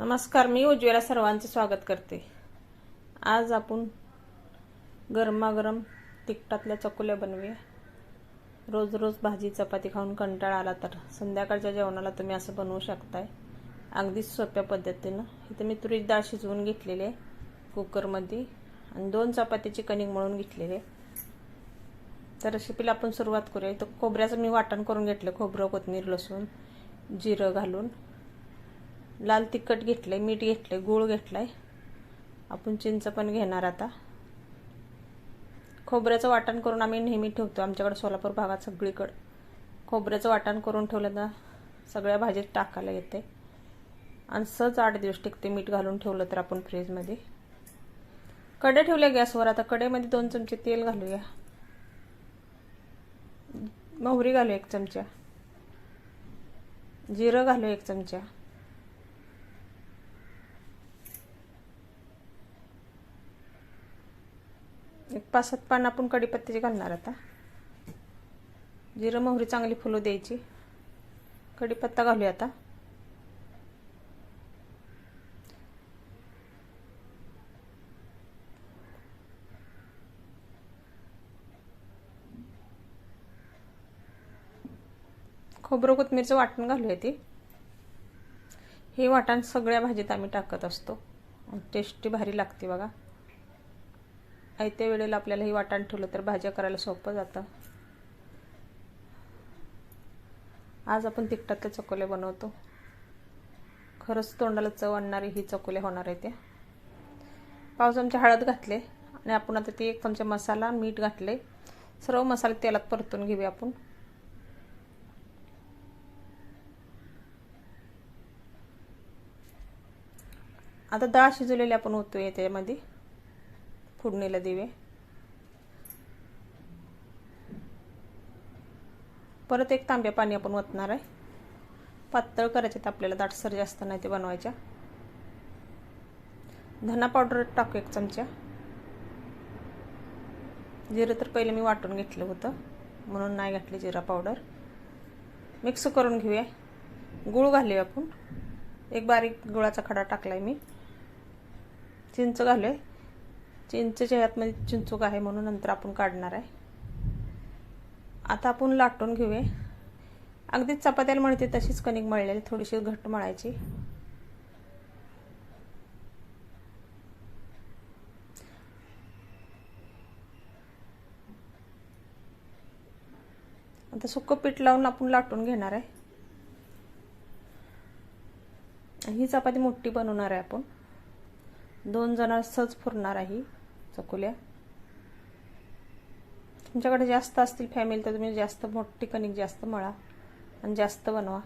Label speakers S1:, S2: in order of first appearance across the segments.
S1: नमस्कार मी उज्ज्वला सर्वांचे स्वागत करते. आज आपण गरमागरम तिखटातल्या चकुल्या बनवूया. रोज रोज भाजी चपाती खाऊन कंटाळा आला तर संध्याकाळच्या जेवणाला तुम्ही असं बनवू शकताय. अगदीच सोप्या पद्धतीनं. इथं मी तुरीची डाळ शिजवून घेतलेली आहे कुकरमध्ये आणि दोन चपातीची कणिक मळून घेतलेली आहे. तर रेसिपीला आपण सुरुवात करूया. तर खोबऱ्याचं मी वाटण करून घेतलं खोबरं कोथमीर लसूण जिरं घालून. लाल तिखट घेतलंय मीठ घेतलंय गूळ घेतलाय. आपण चिंच पण घेणार आता. खोबऱ्याचं वाटण करून आम्ही नेहमी ठेवतो आमच्याकडे सोलापूर भागात सगळीकडं. खोबऱ्याचं वाटण करून ठेवलं ना सगळ्या भाजीत टाकायला येते. आणि सहज आठ दिवस टिकते मीठ घालून ठेवलं तर आपण फ्रीजमध्ये. कडे ठेवले गॅसवर आता कडेमध्ये दोन चमचे तेल घालूया. मोहरी घालू एक चमचा. जिरं घालू एक चमचा. एक पाच सात पान आपण कडीपत्त्याची घालणार आता. जिरं मोहरी चांगली फुलू द्यायची. कढीपत्ता घालूया आता. खोबरं कोथमीरचं वाटण घालूया ती. हे वाटण सगळ्या भाजीत आम्ही टाकत असतो. टेस्टी भारी लागते बघा. आयत्या वेळेला आपल्याला हे ठेवलं तर भाज्या करायला सोपं जातं. आज आपण तिखटातल्या चकोल्या बनवतो. खरंच तोंडाला चव आणणारी ही चकोल्या होणार आहे त्या पाव चमचे हळद घातले आणि आपण आता ती एक चमचा मसाला मीठ घातले. सर्व मसाले तेलात परतून घेऊया आपण. आता डाळ शिजवलेली आपण ओतूया त्यामध्ये फोडणीला देऊया परत एक तांब्या पाणी आपण ओतणार आहे. पातळ करायचे आपल्याला दाटसर जास्त नाही ते बनवायच्या. धना पावडर टाकू एक चमचा. जिरं तर पहिले मी वाटून घेतलं होतं म्हणून नाही घातली जिरा पावडर. मिक्स करून घेऊया. गूळ घालूया आपण. एक बारीक गुळाचा खडा टाकलाय मी. चिंच घालूया. चिंचेच्या आतमध्ये चिंचूक आहे म्हणून नंतर आपण काढणार आहे. आता आपण लाटून घेऊया. अगदीच चपात्याला मळते तशीच कणिक मळलेली थोडीशी घट्ट मळायची. आता सुक्क पीठ लावून आपण लाटून घेणार आहे. ही चपाती मोठी बनवणार आहे आपण. दोन जण सहज फुरणार आहे चकुल्या तुमच्याकडे जास्त असतील फॅमिली तर तुम्ही जास्त मोठी कणिक जास्त मळा आणि जास्त बनवा.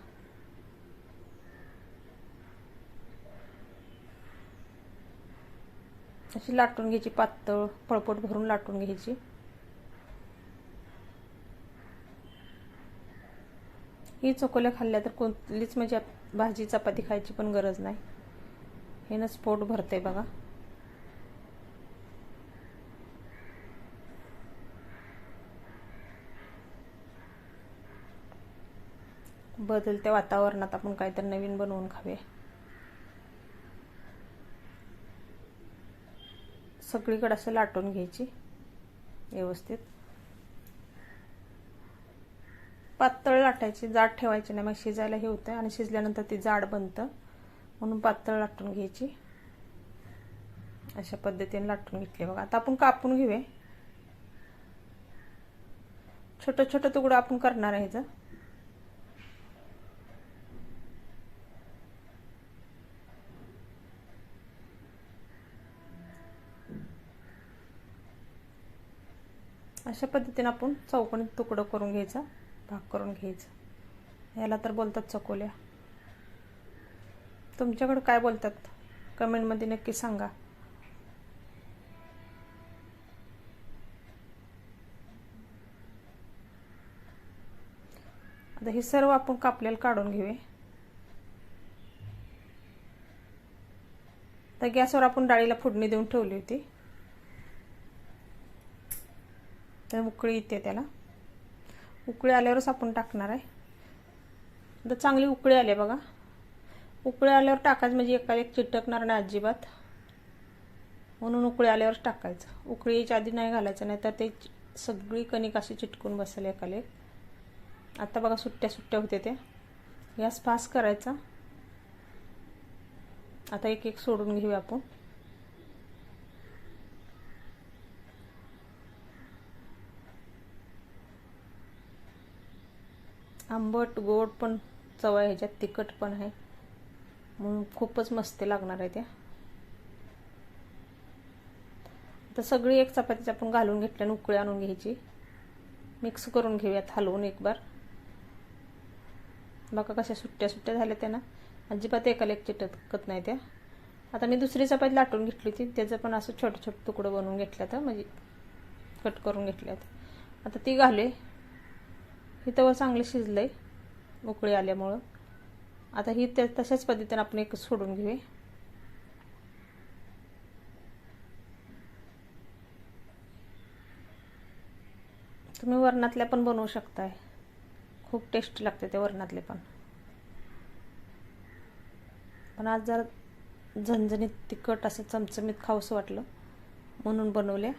S1: अशी लाटून घ्यायची पातळ पळपट भरून लाटून घ्यायची. ही चकोल्या खाल्ल्या तर कोणतीच म्हणजे भाजी चपाती खायची पण गरज नाही. हे ना स्पोट भरते बघा. बदलत्या वातावरणात आपण काहीतरी नवीन बनवून खावे सगळीकडे असं लाटून घ्यायची व्यवस्थित. पातळ लाटायची जाड ठेवायची नाही मग शिजायला हे होतं आणि शिजल्यानंतर ती जाड बनतं. म्हणून पातळ लाटून घ्यायची. अशा पद्धतीने लाटून घेतले बघा. आता आपण कापून घेऊया. छोटं छोटं तुकडं आपण करणार आहे ह्याचं अशा पद्धतीने आपण चौकोनी तुकडं करून घ्यायचा भाग करून घ्यायचा. याला तर बोलतात चकोल्या. तुमच्याकडं काय बोलतात? कमेंटमध्ये नक्की सांगा. आता हे सर्व आपण कापलेलं काढून घेऊया तर गॅसवर आपण डाळीला फोडणी देऊन ठेवली होती. तर उकळी येते त्याला. उकळी आल्यावरच आपण टाकणार आहे. आता चांगली उकळी आली बघा. उकळी आल्यावर टाकायचं म्हणजे एका एक चिटकणार नाही अजिबात. म्हणून उकळी आल्यावर टाकायचं. उकळी आधी नाही घालायचं नाही तर ते सगळी कणिक अशी चिटकून बसेल एकाला एक. आता बघा सुट्ट्या सुट्ट्या होते त्या. गॅस फास्ट करायचा. आता एक एक सोडून घेऊया आपण. आंबट गोड पण चव आहे ह्याच्यात तिखट पण आहे. म्हणून खूपच मस्त लागणार आहे त्या आता सगळी एक चपातीच आपण घालून घेतल्याने उकळी आणून घ्यायची. मिक्स करून घेऊयात हलवून एक बार. बघा कशा सुट्ट्या सुट्ट्या झाल्या त्या ना. अजिबात एकाला एक चिटकत नाही त्या. आता मी दुसरी चपाती लाटून घेतली होती. त्याचं पण असं छोटं छोटं तुकडं बनवून घेतल्यात म्हणजे कट करून घेतल्यात. आता ती घाले. ही तवं चांगलं शिजलं आहे उकळी आल्यामुळं. आता ही त्या तशाच पद्धतीने आपण एक सोडून घेऊया. तुम्ही वरणातल्या पण बनवू शकताय. खूप टेस्ट लागते ते वरणातले पण. पण आज जरा झणझणीत तिखट असं चमचमीत खावंसं वाटलं म्हणून बनवल्या.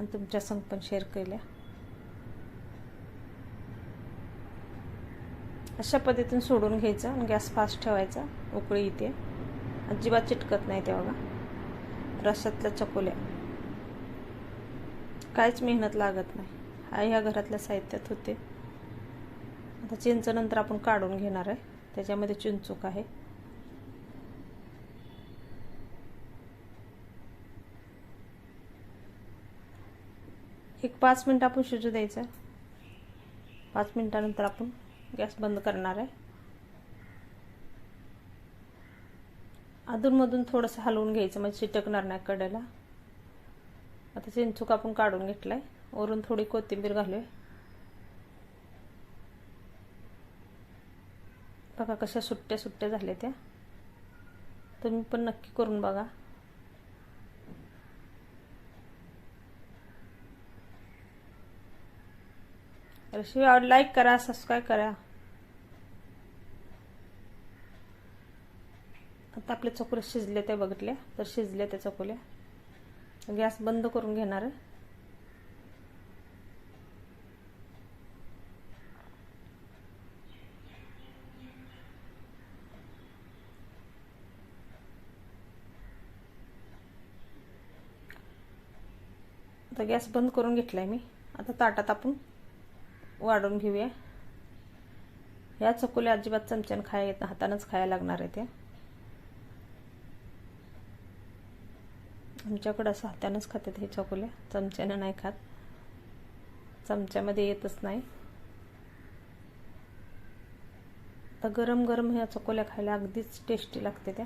S1: आणि तुमच्या संग पण शेअर केल्या. अशा पद्धतीने सोडून घ्यायचं आणि गॅस फास्ट ठेवायचा उकळी इथे अजिबात चिटकत नाही ते बघा. रशातल्या चकोल्या. काहीच मेहनत लागत नाही. हा ह्या घरातल्या साहित्यात होते. आता चिंच नंतर आपण काढून घेणार आहे. त्याच्यामध्ये चिंचूक आहे. एक पाच मिनटं आपण शिजू द्यायचं. पाच मिनटानंतर आपण गॅस बंद करणार आहे. अधूनमधून थोडंसं हलवून घ्यायचं म्हणजे चिटकणार नाही कडेला. आता चिंचूक आपण काढून घेतलाय. वरून थोडी कोथिंबीर घालूया. बघा कशा सुट्ट्या सुट्ट्या झाल्या त्या. तुम्ही पण नक्की करून बघा. तशी लाईक करा सबस्क्राईब करा. आता आपले चकोले शिजले ते बघितले तर शिजले त्या चकोले. गॅस बंद करून घेणार आहे. आता गॅस बंद करून घेतलाय मी. आता ताटात आपण वाढून घेऊया. ह्या चकोल्या अजिबात चमच्यानं खाया येत हातानंच खायला लागणार आहे त्या आमच्याकडं असं हातानंच खातात हे चकोल्या. चमच्यानं नाही खात. चमच्यामध्ये येतच नाही. तर गरम गरम ह्या चकोल्या खायला अगदीच टेस्टी लागते त्या.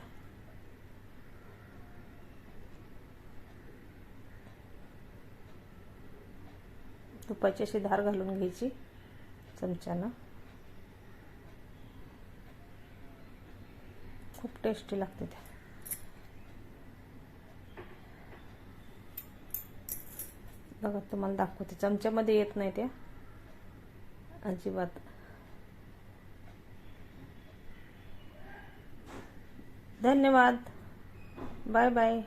S1: तुपाची अशी धार घालून घ्यायची चमच्यानं. खूप टेस्टी लागते त्या बघा तुम्हाला दाखवते. चमच्यामध्ये येत नाही त्या अजिबात. धन्यवाद. Bye bye.